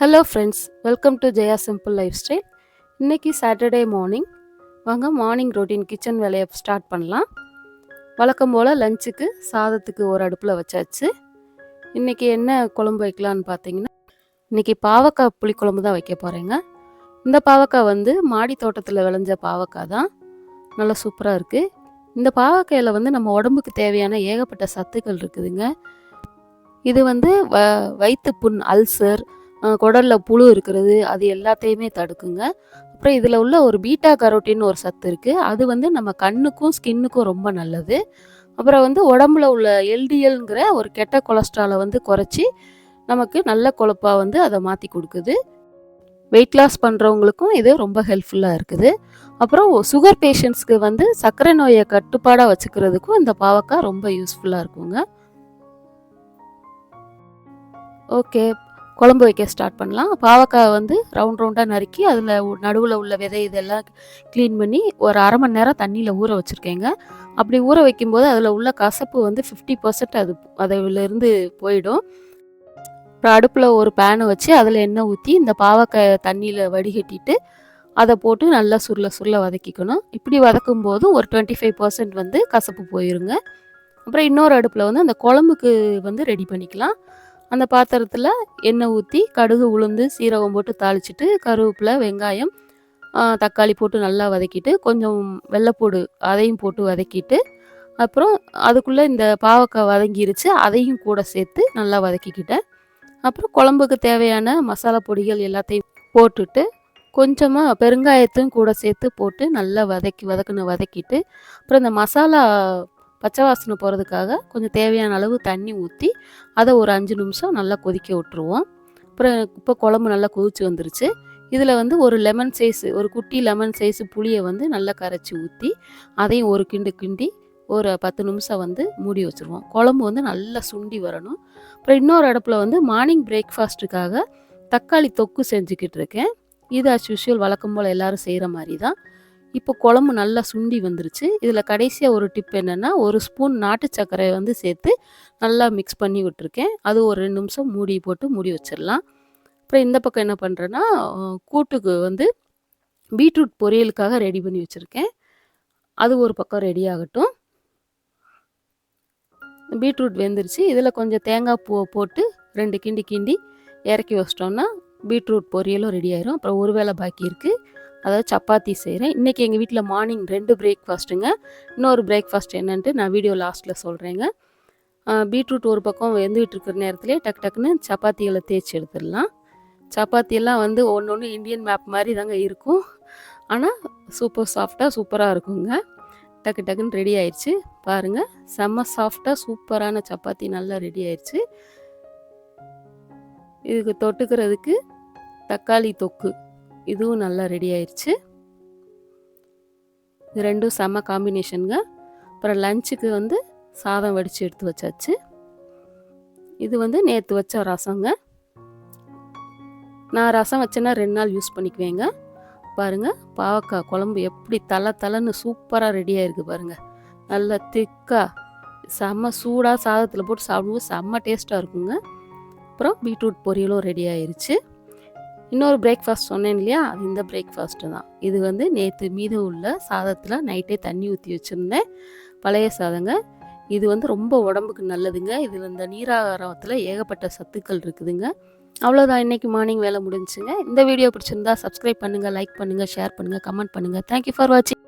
Hello friends welcome to Jaya simple life style இன்றைக்கி Saturday morning வாங்க morning routine kitchen வேலையை start பண்ணலாம். வழக்கம் போல் லஞ்சுக்கு சாதத்துக்கு ஒரு அடுப்பில் வச்சாச்சு. இன்றைக்கி என்ன குழம்பு வைக்கலான்னு பார்த்தீங்கன்னா இன்றைக்கி பாவக்காய் புளிக்குழம்பு தான் வைக்க போகிறேங்க இந்த பாவக்காய் வந்து மாடி தோட்டத்தில் விளைஞ்ச பாவக்காய் தான். நல்லா சூப்பராக இருக்குது இந்த பாவக்காயில் வந்து நம்ம உடம்புக்கு தேவையான ஏகப்பட்ட சத்துக்கள் இருக்குதுங்க. இது வந்து வ வயிற்று புண் அல்சர் குடலில் புழு இருக்கிறது அது எல்லாத்தையுமே தடுக்குங்க. அப்புறம் இதில் உள்ள ஒரு பீட்டா கரோட்டின்னு ஒரு சத்து இருக்குது அது வந்து நம்ம கண்ணுக்கும் ஸ்கின்னுக்கும் ரொம்ப நல்லது. அப்புறம் வந்து உடம்புல உள்ள எல்டிஎல்ங்கிற ஒரு கெட்ட கொலஸ்ட்ராலை வந்து குறைச்சி நமக்கு நல்ல கொழுப்பாக வந்து அதை மாற்றி கொடுக்குது. வெயிட் லாஸ் பண்ணுறவங்களுக்கும் இது ரொம்ப ஹெல்ப்ஃபுல்லாக இருக்குது. அப்புறம் சுகர் பேஷண்ட்ஸ்க்கு வந்து சர்க்கரை நோயை கட்டுப்பாடாக வச்சுக்கிறதுக்கும் இந்த பாவக்காய் ரொம்ப யூஸ்ஃபுல்லாக இருக்குங்க. ஓகே குழம்பு வைக்க ஸ்டார்ட் பண்ணலாம். பாவக்காய் வந்து ரவுண்ட் ரவுண்டாக நறுக்கி அதில் நடுவில் உள்ள விதை இதெல்லாம் க்ளீன் பண்ணி ஒரு அரை மணி நேரம் தண்ணியில் ஊற வச்சுருக்கேங்க. அப்படி ஊற வைக்கும்போது அதில் உள்ள கசப்பு வந்து ஃபிஃப்டி பர்சன்ட் அது அதிலிருந்து போயிடும். அப்புறம் அடுப்பில் ஒரு பேனை வச்சு அதில் எண்ணெய் ஊற்றி இந்த பாவக்காய் தண்ணியில் வடிகட்டிட்டு அதை போட்டு நல்லா சுருள சுருள வதக்கிக்கணும். இப்படி வதக்கும் போது ஒரு டுவெண்ட்டி ஃபைவ் பர்சன்ட் வந்து கசப்பு போயிருங்க. அப்புறம் இன்னொரு அடுப்பில் வந்து அந்த குழம்புக்கு வந்து ரெடி பண்ணிக்கலாம். அந்த பாத்திரத்தில் எண்ணெய் ஊற்றி கடுகு உளுந்து சீரகம் போட்டு தாளிச்சிட்டு கருவேப்பிலை வெங்காயம் தக்காளி போட்டு நல்லா வதக்கிட்டு கொஞ்சம் வெள்ளைப்பூடு அதையும் போட்டு வதக்கிட்டு அப்புறம் அதுக்குள்ளே இந்த பாவக்காய் வதங்கிருச்சு அதையும் கூட சேர்த்து நல்லா வதக்கிக்கிட்டேன். அப்புறம் குழம்புக்கு தேவையான மசாலா பொடிகள் எல்லாத்தையும் போட்டுட்டு கொஞ்சமாக பெருங்காயத்தையும் கூட சேர்த்து போட்டு நல்லா வதக்கி வதக்குன்னு வதக்கிட்டு அப்புறம் இந்த மசாலா பச்சை வாசனை போகிறதுக்காக கொஞ்சம் தேவையான அளவு தண்ணி ஊற்றி அதை ஒரு அஞ்சு நிமிஷம் நல்லா கொதிக்க விட்டுருவோம். அப்புறம் இப்போ குழம்பு நல்லா கொதிச்சு வந்துருச்சு. இதில் வந்து ஒரு லெமன் சைஸு ஒரு குட்டி லெமன் சைஸு புளியை வந்து நல்லா கரைச்சி ஊற்றி அதையும் ஒரு கிண்டு கிண்டி ஒரு பத்து நிமிஷம் வந்து மூடி வச்சுருவோம். குழம்பு வந்து நல்லா சுண்டி வரணும். அப்புறம் இன்னொரு அடுப்பில் வந்து மார்னிங் பிரேக்ஃபாஸ்ட்டுக்காக தக்காளி தொக்கு செஞ்சுக்கிட்டு இருக்கேன். இது அஸ் யூஷுவல் வழக்கம் போல் எல்லோரும் செய்கிற மாதிரி தான் இப்போ குழம்பு நல்லா சுண்டி வந்துருச்சு. இதில் கடைசியாக ஒரு டிப் என்னென்னா ஒரு ஸ்பூன் நாட்டு சர்க்கரையை வந்து சேர்த்து நல்லா மிக்ஸ் பண்ணி விட்டுருக்கேன். அது ஒரு ரெண்டு நிமிஷம் மூடி போட்டு மூடி வச்சிடலாம். அப்புறம் இந்த பக்கம் என்ன பண்ணுறேன்னா கூட்டுக்கு வந்து பீட்ரூட் பொரியலுக்காக ரெடி பண்ணி வச்சுருக்கேன். அது ஒரு பக்கம் ரெடி ஆகட்டும். பீட்ரூட் வெந்துருச்சு. இதில் கொஞ்சம் தேங்காய் பூவை போட்டு ரெண்டு கிண்டி கிண்டி இறக்கி வச்சிட்டோம்னா பீட்ரூட் பொரியலும் ரெடி ஆயிரும். அப்புறம் ஒரு வேளை பாக்கி இருக்குது அதாவது சப்பாத்தி செய்கிறேன் இன்றைக்கி எங்கள் வீட்டில் மார்னிங் ரெண்டு பிரேக்ஃபாஸ்ட்டுங்க இன்னொரு பிரேக்ஃபாஸ்ட் என்னன்ட்டு நான் வீடியோ லாஸ்ட்டில் சொல்கிறேங்க பீட்ரூட் ஒரு பக்கம் வெந்துகிட்டு இருக்கிற நேரத்துலேயே டக்கு டக்குன்னு சப்பாத்திகளை தேய்ச்சி எடுத்துடலாம். சப்பாத்தியெல்லாம் வந்து ஒன்று ஒன்று இந்தியன் மேப் மாதிரி தாங்க இருக்கும். ஆனால் சூப்பர் சாஃப்டாக சூப்பராக இருக்குங்க. டக்கு டக்குன்னு ரெடி ஆயிடுச்சு பாருங்கள் செம்ம சாஃப்டாக சூப்பரான சப்பாத்தி நல்லா ரெடி ஆயிடுச்சு இதுக்கு தொட்டுக்கிறதுக்கு தக்காளி தொக்கு. இதுவும் நல்லா ரெடி ஆயிடுச்சு இது ரெண்டும் செம்ம காம்பினேஷனுங்க அப்புறம் லஞ்சுக்கு வந்து சாதம் வடித்து எடுத்து வச்சாச்சு. இது வந்து நேற்று வச்ச ரசங்க. நான் ரசம் வச்சேன்னா ரெண்டு நாள் யூஸ் பண்ணிக்குவேங்க. பாருங்கள் பாவக்காய் குழம்பு எப்படி தலை தலைன்னு சூப்பராக ரெடியாக இருக்குது பாருங்கள் நல்ல திக்காக செம்ம சூடாக சாதத்தில் போட்டு சாப்பிடும்போது செம்ம டேஸ்ட்டாக இருக்குங்க. அப்புறம் பீட்ரூட் பொரியலும் ரெடி ஆயிடுச்சு இன்னொரு பிரேக்ஃபாஸ்ட் சொன்னேன் இல்லையா? அது இந்த பிரேக்ஃபாஸ்ட்டு தான். இது வந்து நேற்று மீதம் உள்ள சாதத்தில் நைட்டே தண்ணி ஊற்றி வச்சுருந்தேன். பழைய சாதங்க. இது வந்து ரொம்ப உடம்புக்கு நல்லதுங்க. இதில் இந்த நீராகாரத்தில் ஏகப்பட்ட சத்துக்கள் இருக்குதுங்க. அவ்வளோதான் இன்றைக்கி மார்னிங் வேலை முடிஞ்சுங்க இந்த வீடியோ பிடிச்சிருந்தா சப்ஸ்கிரைப் பண்ணுங்கள் லைக் பண்ணுங்கள் ஷேர் பண்ணுங்கள் கமெண்ட் பண்ணுங்கள் தேங்க்யூ ஃபார் வாட்சிங்